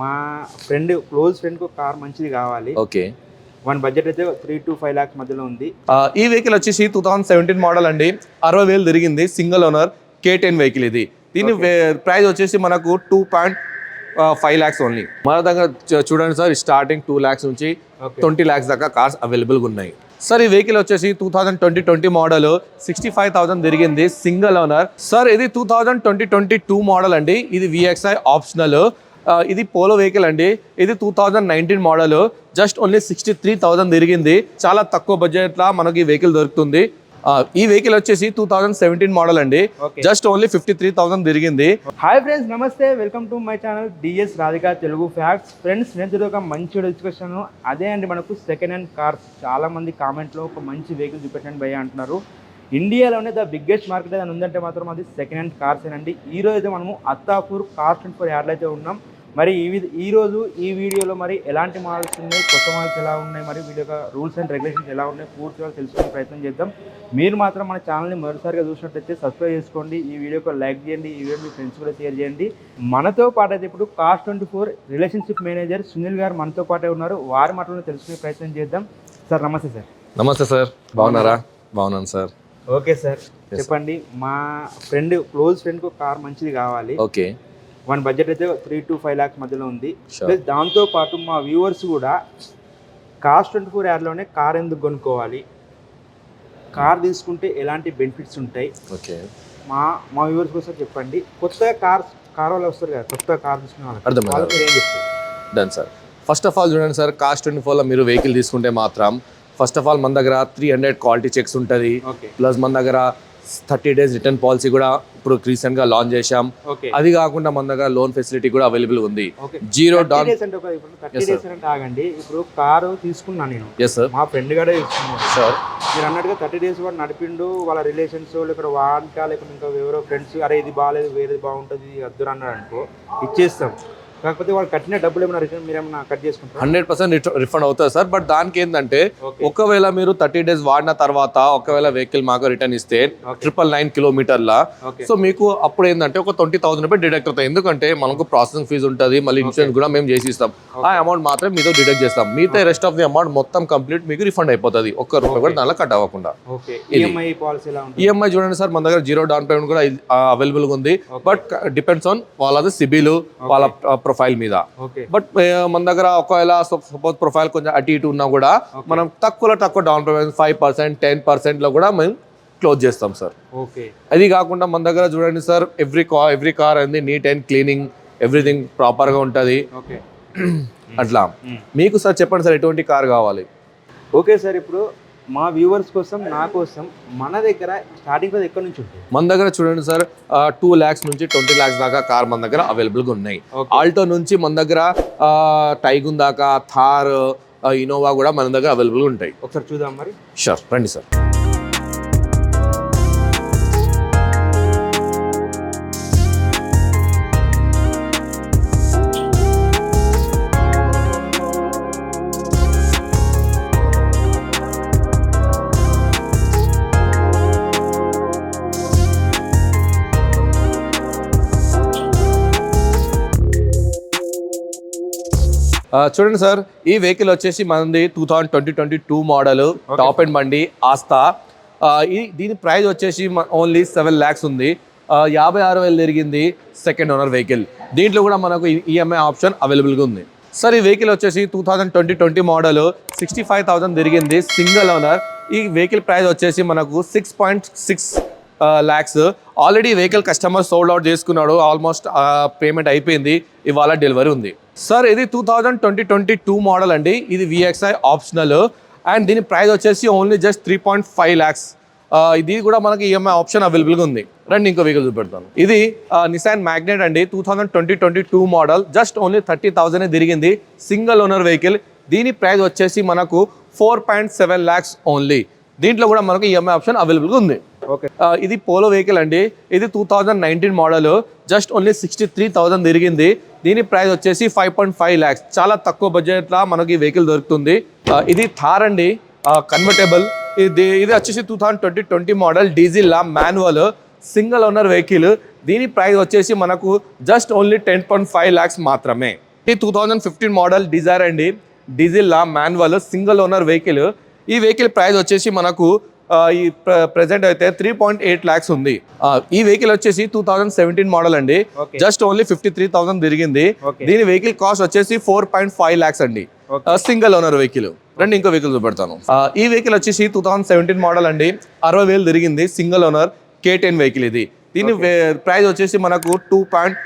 మా friend close ఫ్రెండ్కి ఒక కార్ మంచిది కావాలి. ఓకే. వన్ బడ్జెట్ అయితే త్రీ టు ఫైవ్ ల్యాక్స్ మధ్యలో ఉంది. ఈ వెహికల్ వచ్చేసి టూ థౌసండ్ సెవెంటీన్ మోడల్ అండి. అరవై వేలు తిరిగింది single owner K ten vehicle ఇది. దీని ప్రైస్ వచ్చేసి మనకు two point five lakhs only మన దగ్గర చూడండి సార్ స్టార్టింగ్ టూ ల్యాక్స్ నుంచి. ట్వంటీ ల్యాక్స్ దాకా కార్స్ అవైలబుల్గా ఉన్నాయి. సార్ ఈ వెహికల్ వచ్చేసి two thousand twenty twenty model sixty five thousand తిరిగింది సింగిల్ ఓనర్ సార్ ఇది two thousand twenty twenty two model అండి. ఇది విఎక్స్ఐ ఆప్షనల్ ఇది పోలో వెహికల్ అండి. ఇది two thousand nineteen model just only sixty three thousand తిరిగింది. చాలా తక్కువ బడ్జెట్లో మనకి ఈ వెహికల్ దొరుకుతుంది. ఈ వెహికల్ వచ్చేసి టూ థౌజండ్ సెవెంటీన్ మోడల్ అండి. Just only fifty three thousand తిరిగింది. హాయ్ ఫ్రెండ్స్ నమస్తే. Welcome to my channel DS Radhika Telugu facts friends నేను ఒక మంచి డిస్కషన్ అదే అండి మనకు సెకండ్ హ్యాండ్ కార్స్ చాలా మంది కామెంట్లో ఒక మంచి వెహికల్ చూపెట్టండి భయ్య అంటున్నారు. ఇండియాలోనే ద బిగ్గెస్ట్ మార్కెట్ ఏదైనా ఉందంటే మాత్రం అది సెకండ్ హ్యాండ్ కార్స్ అండి ఈ రోజు అయితే మనము అత్తాపూర్ కార్ ట్వంటీ ఫోర్ యార్డ్లో అయితే ఉన్నాం. మరి ఈ వి- ఈ రోజు ఈ వీడియోలో మరి ఎలాంటి మోడల్స్ ఉన్నాయి కొత్త మోడల్స్ ఎలా ఉన్నాయి మరి వీటి యొక్క రూల్స్ అండ్ రెగ్యులేషన్స్ ఎలా ఉన్నాయి పూర్తిగా తెలుసుకునే ప్రయత్నం చేద్దాం. మీరు మాత్రం మన ఛానల్ని మొదటిసారిగా చూసినట్లయితే సబ్స్క్రైబ్ చేసుకోండి ఈ వీడియోకి లైక్ చేయండి ఈ వీడియో మీ ఫ్రెండ్స్ కూడా షేర్ చేయండి. మనతో పాటు అయితే ఇప్పుడు cost twenty four relationship manager Sunil గారు మనతో పాటే ఉన్నారు. వారి మాటలను తెలుసుకునే ప్రయత్నం చేద్దాం. సార్ నమస్తే సార్. నమస్తే సార్. బాగున్నారా? బాగున్నాను సార్. Okay sir. చెప్పండి మా ఫ్రెండ్ క్లోజ్ ఫ్రెండ్కి కార్ మంచిది కావాలి. ఓకే. వన్ బడ్జెట్ అయితే త్రీ టు ఫైవ్ ల్యాక్స్ మధ్యలో ఉంది. ప్లస్ దాంతో పాటు మా వ్యూవర్స్ కూడా కాస్ట్ ట్వంటీ ఫోర్ యార్డ్లోనే కార్ ఎందుకు కొనుక్కోవాలి? కార్ తీసుకుంటే ఎలాంటి బెనిఫిట్స్ ఉంటాయి? ఓకే మా మా వ్యూవర్స్ కోసం చెప్పండి. కొత్తగా కార్ కార్ వాళ్ళు వస్తారు కదా కొత్తగా కార్ తీసుకునే చెప్తారు? Done sir first of all చూడండి సార్ కాస్ట్ ట్వంటీ ఫోర్లో మీరు వెహికల్ తీసుకుంటే మాత్రం ఫస్ట్ ఆఫ్ ఆల్ మన దగ్గర త్రీ హండ్రెడ్ క్వాలిటీ చెక్స్ ఉంటుంది. ఓకే ప్లస్ మన దగ్గర థర్టీ డేస్ రిటర్న్ పాలసీ కూడా ఇప్పుడు రీసెంట్గా లాంచ్ చేశాం. అది కాకుండా మన దగ్గర లోన్ ఫెసిలిటీ కూడా అవైలబుల్ ఉంది. జీరో డౌన్ ఆగండి. ఇప్పుడు కారు తీసుకున్నాను నేను. ఎస్ సార్ మా ఫ్రెండ్ తీసుకున్నాను షూర్ మీరు అన్నట్టుగా థర్టీ డేస్ కూడా నడిపిండు వాళ్ళ రిలేషన్స్ లేకపోతే వాంట లేకపోతే ఇంకా ఎవరో ఫ్రెండ్స్ అరే ఇది బాగాలేదు వేరేది బాగుంటుంది ఇది వద్దు అన్నాడు అనుకో ఇచ్చేస్తాం. కాకపోతే వాళ్ళు కట్టిన డబ్బులు ఏమైనా రిటర్న్ మీరు ఏమైనా కట్ చేసుకుంటారా? హండ్రెడ్ పర్సెంట్ రిఫండ్ అవుతుంది సార్. బట్ దానికి ఏంటంటే ఒకవేళ మీరు థర్టీ డేస్ వాడిన తర్వాత ఒకవేళ వెహికల్ మాకు రిటర్న్ ఇస్తే. ట్రిపుల్ నైన్ కిలోమీటర్ల. సో మీకు అప్పుడు ఏంటంటే ఒక ట్వంటీ థౌసండ్ రూపాయలు డిడక్ట్ అవుతాయి. ఎందుకంటే మనకు ప్రాసెసింగ్ ఫీజు ఉంటుంది. మళ్ళీ ఇన్సూరెన్స్ కూడా మేము చేసి ఇస్తాం ఆ అమౌంట్ మాత్రం మీతో డిడక్ట్ చేస్తాం. మిగతా రెస్ట్ ఆఫ్ ది అమౌంట్ మొత్తం కంప్లీట్ మీకు రిఫండ్ అయిపోతుంది. ఒక్క రూపాయి కూడా దానిలో కట్ అవ్వకుండా. ఈఎంఐ ఉంటుంది? ఈఎంఐ చూడండి సార్. మన దగ్గర జీరో డౌన్ పేమెంట్ కూడా అవైలబుల్గా ఉంది. బట్ డిపెండ్స్ ఆన్ వాళ్ళది సిబిల్ వాళ్ళ ప్రొఫైల్ మీద. బట్ మన దగ్గర ఒకవేళ సపోజ్ ప్రొఫైల్ కొంచెం అటు ఇటు ఉన్నా కూడా మనం తక్కువలో తక్కువ down payment five percent ten పర్సెంట్లో కూడా మేము క్లోజ్ చేస్తాం సార్ ఓకే. అది కాకుండా మన దగ్గర చూడండి సార్ ఎవ్రీ కా ఎవ్రీ కార్ అనేది నీట్ అండ్ క్లీనింగ్ ఎవ్రీథింగ్ ప్రాపర్గా ఉంటుంది. అట్లా. మీకు సార్ చెప్పండి సార్ ఎటువంటి కార్ కావాలి? ఓకే సార్ ఇప్పుడు మా వ్యూవర్స్ కోసం నా కోసం మన దగ్గర స్టార్టింగ్ ప్రైస్ ఎక్కడి నుంచి ఉంటుంది? మన దగ్గర చూడండి సార్ టూ ల్యాక్స్ నుంచి ట్వంటీ ల్యాక్స్ దాకా కార్ మన దగ్గర అవైలబుల్గా ఉన్నాయి. ఆల్టో నుంచి మన దగ్గర టైగున్ దాకా థార్ ఇనోవా కూడా మన దగ్గర అవైలబుల్గా ఉంటాయి. ఒకసారి చూద్దాం మరి. షూర్ రండి సార్. చూడండి సార్ ఈ వెహికల్ వచ్చేసి మనది two thousand twenty twenty two model top and బండి ఆస్తా. ఈ దీని ప్రైస్ వచ్చేసి ఓన్లీ సెవెన్ ల్యాక్స్ ఉంది. యాభై ఆరు వేలు తిరిగింది సెకండ్ ఓనర్ వెహికల్ దీంట్లో కూడా మనకు ఈఎంఐ ఆప్షన్ అవైలబుల్గా ఉంది. సార్ ఈ వెహికల్ వచ్చేసి two thousand twenty twenty model sixty five thousand తిరిగింది సింగిల్ ఓనర్ ఈ వెహికల్ ప్రైస్ వచ్చేసి మనకు six point six lakhs already vehicle customer sold out చేసుకున్నాడు. ఆల్మోస్ట్ పేమెంట్ అయిపోయింది. ఇవాళ డెలివరీ ఉంది. సార్ ఇది two thousand twenty twenty two model అండి. ఇది విఎక్స్ఐ ఆప్షనల్ అండ్ దీని ప్రైస్ వచ్చేసి only just three point five lakhs ఇది కూడా మనకి ఈఎంఐ ఆప్షన్ అవైలబుల్గా ఉంది. రండి ఇంకో వెహికల్ చూపెడతాను. ఇది నిసాన్ మ్యాగ్నెట్ అండి. Two thousand twenty twenty two model just only thirty thousand తిరిగింది. సింగిల్ ఓనర్ వెహికల్ దీని ప్రైస్ వచ్చేసి మనకు four point seven lakhs only దీంట్లో కూడా మనకు ఈఎంఐ ఆప్షన్ అవైలబుల్గా ఉంది. ఓకే ఇది పోలో వెహికల్ అండి. ఇది two thousand nineteen model just only sixty three thousand తిరిగింది. దీని ప్రైస్ వచ్చేసి ఫైవ్ పాయింట్ ఫైవ్ ల్యాక్స్ చాలా తక్కువ బడ్జెట్లో మనకి వెహికల్ దొరుకుతుంది. ఇది థార్ అండి. కన్వర్టబుల్ ఇది ఇది వచ్చేసి two thousand twenty twenty model diesel లా మాన్యువల్ సింగిల్ ఓనర్ వెహికల్. దీని ప్రైస్ వచ్చేసి మనకు just only ten point five lakhs మాత్రమే. ఇది two thousand fifteen model Dzire అండి. Diesel manual single owner vehicle. ఈ వెహికల్ ప్రైస్ వచ్చేసి మనకు ఈ ప్రెసెంట్ అయితే త్రీ పాయింట్ ఎయిట్ ల్యాక్స్ ఉంది. ఈ వెహికల్ వచ్చేసి టూ థౌజండ్ సెవెంటీన్ మోడల్ అండి. Just only fifty three thousand తిరిగింది. దీని వెహికల్ కాస్ట్ వచ్చేసి ఫోర్ పాయింట్ ఫైవ్ ల్యాక్స్ అండి. సింగిల్ ఓనర్ వెహికల్ రండి ఇంకో వెహికల్ చూపెడతాను. ఈ వెహికల్ వచ్చేసి టూ థౌసండ్ సెవెంటీన్ మోడల్ అండి. అరవై వేలు తిరిగింది single owner K ten vehicle ఇది. దీని ప్రైస్ వచ్చేసి మనకు two point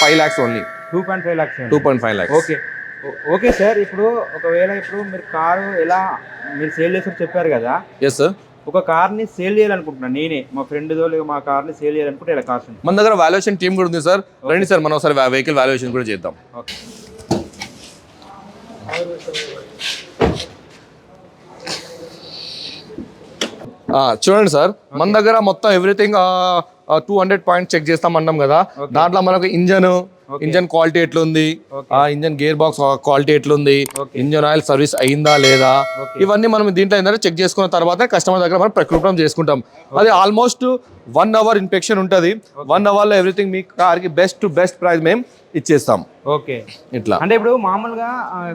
five lakhs only two point five lakhs two point five lakhs okay okay sir ఇప్పుడు ఒకవేళ ఇప్పుడు మీరు కారు ఎలా మీరు సేల్ చేస్తారు చెప్పారు కదా. ఎస్ సార్ ఒక కార్ని సేల్ చేయాలనుకుంటున్నాను నేనే. మా ఫ్రెండ్దో లేదా మా కార్ని సేల్ చేయాలనుకుంటే ఇలా కాస్ట్ మన దగ్గర వాల్యుయేషన్ టీమ్ కూడా ఉంది సార్. రండి సార్ మనం ఒకసారి వెహికల్ వాల్యుయేషన్ కూడా చేద్దాం. ఓకే. చూడండి సార్. మన దగ్గర మొత్తం everything two hundred point check చేస్తాం అన్నాం కదా. దాంట్లో మనకు ఇంజన్ ఇంజన్ క్వాలిటీ ఎట్లుంది? ఆ ఇంజన్ గేర్ బాక్స్ క్వాలిటీ ఎట్లుంది. ఇంజన్ ఆయిల్ సర్వీస్ అయిందా లేదా. ఇవన్నీ మనం దీంట్లో ఏంటంటే చెక్ చేసుకున్న తర్వాత కస్టమర్ దగ్గర మనం ప్రకృతం చేసుకుంటాం. అది ఆల్మోస్ట్ వన్ అవర్ ఇన్స్పెక్షన్ ఉంటుంది. వన్ అవర్లో ఎవ్రీథింగ్ మీ కార్కి బెస్ట్ టు బెస్ట్ ప్రైస్ మేము ఇచ్చేస్తాం. ఓకే. ఇట్లా. అంటే ఇప్పుడు మామూలుగా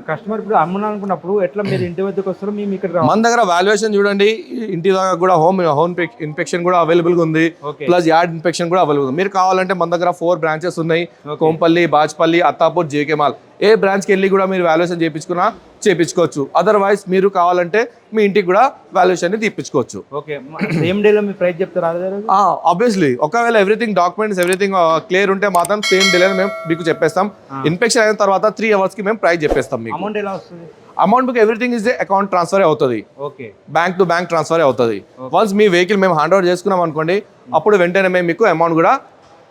కస్టమర్ ఇప్పుడు అమ్మాలనుకున్నప్పుడు ఎట్లా మీరు ఇంటి వద్దకు వస్తారో మేము ఇక్కడ మన దగ్గర వాల్యుయేషన్ చూడండి ఇంటి దాకా కూడా హోమ్ హోమ్ ఇన్స్పెక్షన్ కూడా అవైలబుల్గా ఉంది ప్లస్ యార్డ్ ఇన్స్పెక్షన్ కూడా అవైలబుల్ ఉంది. మీరు కావాలంటే మన దగ్గర ఫోర్ బ్రాంచెస్ ఉన్నాయి. కోంపల్లి బాజ్పల్లి అత్తాపూర్ జేకే మాల్ ఏ బ్రాంచ్కి వెళ్ళి కూడా మీరు వాల్యుయేషన్ చేయించుకున్నా చేయించుకోవచ్చు. అదర్వైజ్ మీరు కావాలంటే మీ ఇంటికి కూడా వాల్యుయేషన్ని తీపించుకోవచ్చు ఓకే. సేమ్ డేలో మీ ప్రైస్ చెప్తారా ఆబ్వియస్లీ ఒకవేళ ఎవ్రీథింగ్ డాక్యుమెంట్స్ ఎవ్రీథింగ్ క్లియర్ ఉంటే మాత్రం సేమ్ డిలే మేము మీకు చెప్పేస్తాం. ఇన్స్పెక్షన్ అయిన తర్వాత త్రీ అవర్స్కి మేము ప్రైస్ చెప్పేస్తాం మీకు. అమౌంట్ ఎలా వస్తుంది? అమౌంట్ మీకు ఎవ్రీథింగ్ ఇస్ అకౌంట్ ట్రాన్స్ఫర్ అవుతుంది. Okay. Bank to bank transfer అవుతుంది. వన్స్ మీ వెహికల్ మేము హ్యాండ్ ఓవర్ చేసుకున్నాం అనుకోండి అప్పుడు వెంటనే మేము మీకు అమౌంట్ కూడా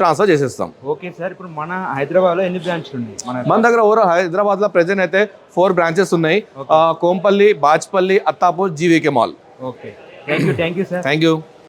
ట్రాన్స్ఫర్ చేసేస్తాం. ఓకే సార్ ఇప్పుడు మన హైదరాబాద్లో ఎన్ని బ్రాంచ్లు ఉన్నాయి? మన దగ్గర ఓవర్ హైదరాబాద్లో ప్రెసెంట్ అయితే ఫోర్ బ్రాంచెస్ ఉన్నాయి. Kompally Bajpally Attapur GVK mall okay. Thank you thank you sir thank you